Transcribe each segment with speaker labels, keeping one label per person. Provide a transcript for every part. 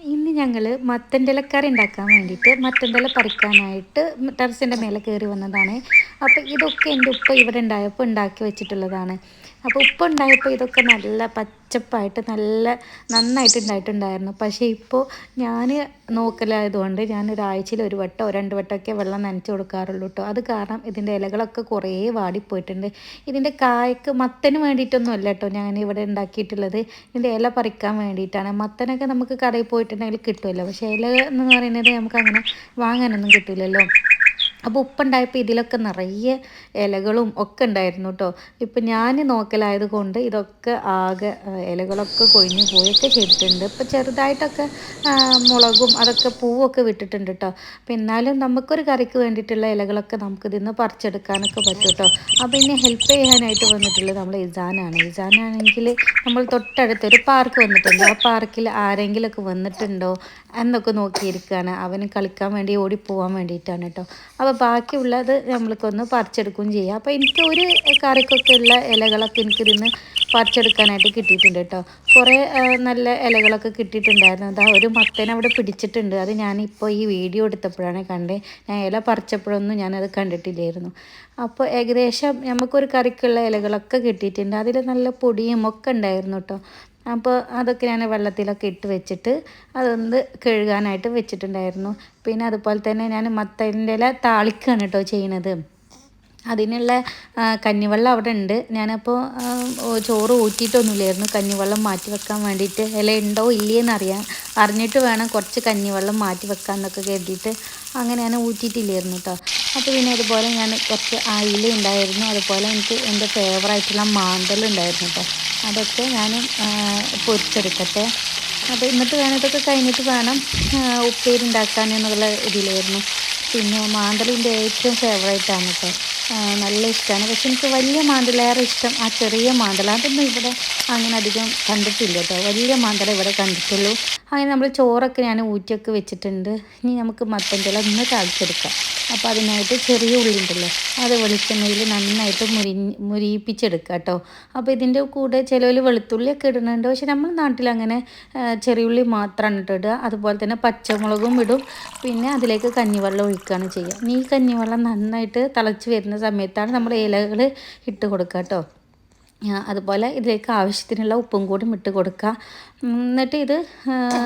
Speaker 1: you ഇന്ന് ഞങ്ങൾ മത്തന്റെലക്കറി ഉണ്ടാക്കാൻ വേണ്ടിയിട്ട് മത്തന്റെല പറിക്കാനായിട്ട് ടെറസിന്റെ മേലെ കയറി വന്നതാണ്. അപ്പോൾ ഇതൊക്കെ എന്റെ ഉപ്പ ഇവിടെ ഉണ്ടായപ്പോൾ ഉണ്ടാക്കി വെച്ചിട്ടുള്ളതാണ്. അപ്പോൾ ഉപ്പ ഉണ്ടായപ്പോൾ ഇതൊക്കെ നല്ല പച്ചപ്പായിട്ട് നല്ല നന്നായിട്ട് ഉണ്ടായിട്ടുണ്ടായിരുന്നു. പക്ഷേ ഇപ്പോൾ ഞാൻ നോക്കലായതുകൊണ്ട് ഞാൻ ഒരാഴ്ചയിൽ ഒരു വട്ടോ രണ്ട് വട്ടമൊക്കെ വെള്ളം നനച്ച് കൊടുക്കാറുള്ളൂ കേട്ടോ അത് കാരണം ഇതിന്റെ ഇലകളൊക്കെ കുറേ വാടിപ്പോയിട്ടുണ്ട്. ഇതിന്റെ കായ്ക്ക് മത്തന് വേണ്ടിയിട്ടൊന്നും അല്ല കേട്ടോ ഞാൻ ഇവിടെ ഉണ്ടാക്കിയിട്ടുള്ളത്. ഇതിന്റെ ഇല പറിക്കാൻ വേണ്ടിയിട്ടാണ്. മത്തനൊക്കെ നമുക്ക് കടയിൽ പോയിട്ടുണ്ടെങ്കിൽ കിട്ടുമല്ലോ പക്ഷേ ഇല എന്ന് പറയുന്നത് നമുക്ക് അങ്ങനെ വാങ്ങാനൊന്നും കിട്ടില്ലല്ലോ അപ്പോൾ ഉപ്പുണ്ടായപ്പോൾ ഇതിലൊക്കെ നിറയെ ഇലകളും ഒക്കെ ഉണ്ടായിരുന്നു കേട്ടോ ഇപ്പം ഞാൻ നോക്കലായത് കൊണ്ട് ഇതൊക്കെ ആകെ ഇലകളൊക്കെ കൊഴിഞ്ഞു പോയൊക്കെ ചെയ്തിട്ടുണ്ട്. ഇപ്പം ചെറുതായിട്ടൊക്കെ മുളകും അതൊക്കെ പൂവൊക്കെ വിട്ടിട്ടുണ്ട് കേട്ടോ അപ്പം എന്നാലും നമുക്കൊരു കറിക്ക് വേണ്ടിയിട്ടുള്ള ഇലകളൊക്കെ നമുക്ക് ഇതിന്ന് പറിച്ചെടുക്കാനൊക്കെ പറ്റും കേട്ടോ അപ്പോൾ ഇനി ഹെൽപ്പ് ചെയ്യാനായിട്ട് വന്നിട്ടുള്ളത് നമ്മൾ ഇസാനാണ്. ഇസാനാണെങ്കിൽ നമ്മൾ തൊട്ടടുത്തൊരു പാർക്ക് വന്നിട്ടുണ്ട്. ആ പാർക്കിൽ ആരെങ്കിലുമൊക്കെ വന്നിട്ടുണ്ടോ എന്നൊക്കെ നോക്കിയിരിക്കുകയാണ് അവന് കളിക്കാൻ വേണ്ടി ഓടിപ്പോവാൻ വേണ്ടിയിട്ടാണ് കേട്ടോ അപ്പോൾ ബാക്കിയുള്ളത് നമ്മൾക്കൊന്ന് പറിച്ചെടുക്കുകയും ചെയ്യാം. അപ്പോൾ എനിക്ക് ഒരു കറിക്കൊക്കെ ഉള്ള ഇലകളൊക്കെ എനിക്കിതിന്ന് പറിച്ചെടുക്കാനായിട്ട് കിട്ടിയിട്ടുണ്ട് കേട്ടോ. കുറേ നല്ല ഇലകളൊക്കെ കിട്ടിയിട്ടുണ്ടായിരുന്നു. അതാ ഒരു മത്തൻ അവിടെ പിടിച്ചിട്ടുണ്ട്. അത് ഞാനിപ്പോൾ ഈ വീഡിയോ എടുത്തപ്പോഴാണ് കണ്ടത് ഞാൻ ഇല പറിച്ചപ്പോഴൊന്നും ഞാനത് കണ്ടിട്ടില്ലായിരുന്നു. അപ്പോൾ ഏകദേശം നമുക്കൊരു കറിക്കുള്ള ഇലകളൊക്കെ കിട്ടിയിട്ടുണ്ട്. അതിൽ നല്ല പൊടിയും ഒക്കെ ഉണ്ടായിരുന്നു കേട്ടോ. അപ്പോൾ അതൊക്കെ ഞാൻ വെള്ളത്തിലൊക്കെ ഇട്ട് വെച്ചിട്ട് അതൊന്ന് കഴുകാനായിട്ട് വെച്ചിട്ടുണ്ടായിരുന്നു. പിന്നെ അതുപോലെ തന്നെ ഞാൻ മത്തന്റെ ഇല താളിക്കാണ് കേട്ടോ ചെയ്യണത് അതിനുള്ള കഞ്ഞിവെള്ളം അവിടെ ഉണ്ട് ഞാനപ്പോൾ ചോറ് ഊറ്റിയിട്ടൊന്നുമില്ലായിരുന്നു. കഞ്ഞിവെള്ളം മാറ്റി വെക്കാൻ വേണ്ടിയിട്ട്. ഇല ഉണ്ടോ ഇല്ലയെന്ന് അറിയാൻ അറിഞ്ഞിട്ട് വേണം കുറച്ച് കഞ്ഞിവെള്ളം മാറ്റി വെക്കാൻ എന്നൊക്കെ കരുതിയിട്ട് അങ്ങനെ ഞാൻ ഊറ്റിയിട്ടില്ലായിരുന്നു കേട്ടോ അപ്പോൾ പിന്നെ അതുപോലെ ഞാൻ കുറച്ച് അയില ഉണ്ടായിരുന്നു. അതുപോലെ എനിക്ക് എന്റെ ഫേവറായിട്ടുള്ള മാന്തൽ ഉണ്ടായിരുന്നു കേട്ടോ അതൊക്കെ ഞാൻ പൊരിച്ചെടുക്കട്ടെ. അപ്പോൾ എന്നിട്ട് വേണം ഇതൊക്കെ കഴിഞ്ഞിട്ട് വേണം ഉപ്പേരി ഉണ്ടാക്കാൻ എന്നുള്ള ഇതിലായിരുന്നു. പിന്നെ മാന്തലിന്റെ ഏറ്റവും ഫേവറേറ്റാണ് കേട്ടോ നല്ല ഇഷ്ടമാണ് പക്ഷെ എനിക്ക് വലിയ മാന്തലേറെ ഇഷ്ടം ആ ചെറിയ മാന്തല അതൊന്നും ഇവിടെ അങ്ങനെ അധികം കണ്ടിട്ടില്ല കേട്ടോ വലിയ മാന്തല ഇവിടെ കണ്ടിട്ടുള്ളൂ. അങ്ങനെ നമ്മൾ ചോറൊക്കെ ഞാൻ ഊറ്റിയൊക്കെ വെച്ചിട്ടുണ്ട്. ഇനി നമുക്ക് മത്തന്റെ ഇല ഒന്ന് അപ്പോൾ അതിനായിട്ട് ചെറിയ ഉള്ളി ഉണ്ടല്ലോ അത് വെളിച്ചെണ്ണയിൽ നന്നായിട്ട് മുരി മുരിയിപ്പിച്ചെടുക്കുക കേട്ടോ. അപ്പോൾ ഇതിന്റെ കൂടെ ചിലവിൽ വെളുത്തുള്ളിയൊക്കെ ഇടുന്നുണ്ട്. പക്ഷെ നമ്മൾ നാട്ടിൽ അങ്ങനെ ചെറിയ ഉള്ളി മാത്രമാണ് ഇട്ടിടുക അതുപോലെ തന്നെ പച്ചമുളകും ഇടും. പിന്നെ അതിലേക്ക് കഞ്ഞിവെള്ളം ഒഴിക്കുകയാണ് ചെയ്യുക. ഈ കഞ്ഞിവെള്ളം നന്നായിട്ട് തിളച്ച് വരുന്ന സമയത്താണ് നമ്മൾ ഇലകൾ ഇട്ട് കൊടുക്കുക കേട്ടോ. അതുപോലെ ഇതിലേക്ക് ആവശ്യത്തിനുള്ള ഉപ്പും കൂടി ഇട്ട് കൊടുക്കുക. എന്നിട്ട് ഇത്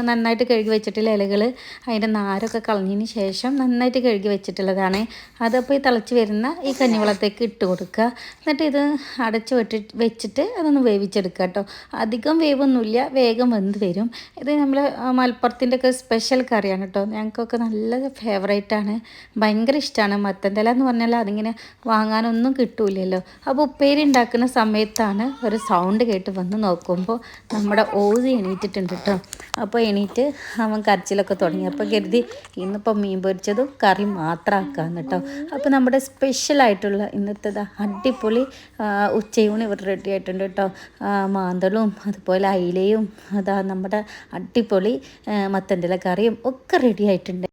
Speaker 1: നന്നായിട്ട് കഴുകി വെച്ചിട്ടുള്ള ഇലകൾ അതിന്റെ നാരൊക്കെ കളഞ്ഞതിന് ശേഷം നന്നായിട്ട് കഴുകി വെച്ചിട്ടുള്ളതാണ്. അതപ്പോൾ ഈ തിളച്ച് വരുന്ന ഈ കഞ്ഞിവെള്ളത്തേക്ക് ഇട്ട് കൊടുക്കുക. എന്നിട്ട് ഇത് അടച്ച് വെട്ടി വെച്ചിട്ട് അതൊന്ന് വേവിച്ചെടുക്കുക കേട്ടോ. അധികം വേവൊന്നുമില്ല വേഗം വെന്ത് വരും. ഇത് നമ്മൾ മലപ്പുറത്തിന്റെ ഒക്കെ സ്പെഷ്യൽ കറിയാണ് കേട്ടോ. ഞങ്ങൾക്കൊക്കെ നല്ല ഫേവറേറ്റാണ് ഭയങ്കര ഇഷ്ടമാണ് മത്തൻ തല എന്ന് പറഞ്ഞാൽ അതിങ്ങനെ വാങ്ങാനൊന്നും കിട്ടൂലല്ലോ അപ്പോൾ ഉപ്പേരി ഉണ്ടാക്കുന്ന സമയത്താണ് ഒരു സൗണ്ട് കേട്ട് വന്ന് നോക്കുമ്പോൾ നമ്മുടെ ഓതി എണീറ്റിട്ടുണ്ട് കേട്ടോ അപ്പോൾ എണീറ്റ് അവൻ കരച്ചിലൊക്കെ തുടങ്ങി. അപ്പോൾ കരുതി ഇന്നിപ്പോൾ മീൻ പൊരിച്ചതും കറി മാത്രമാക്കാന്ന് കേട്ടോ അപ്പോൾ നമ്മുടെ സ്പെഷ്യലായിട്ടുള്ള ഇന്നത്തെ അടിപൊളി ഉച്ചയൂണ് ഇവർ റെഡി ആയിട്ടുണ്ട് കേട്ടോ മാന്തളും അതുപോലെ അയിലയും അതാ നമ്മുടെ അടിപൊളി മത്തന്റെ കറിയും ഒക്കെ റെഡി ആയിട്ടുണ്ട്.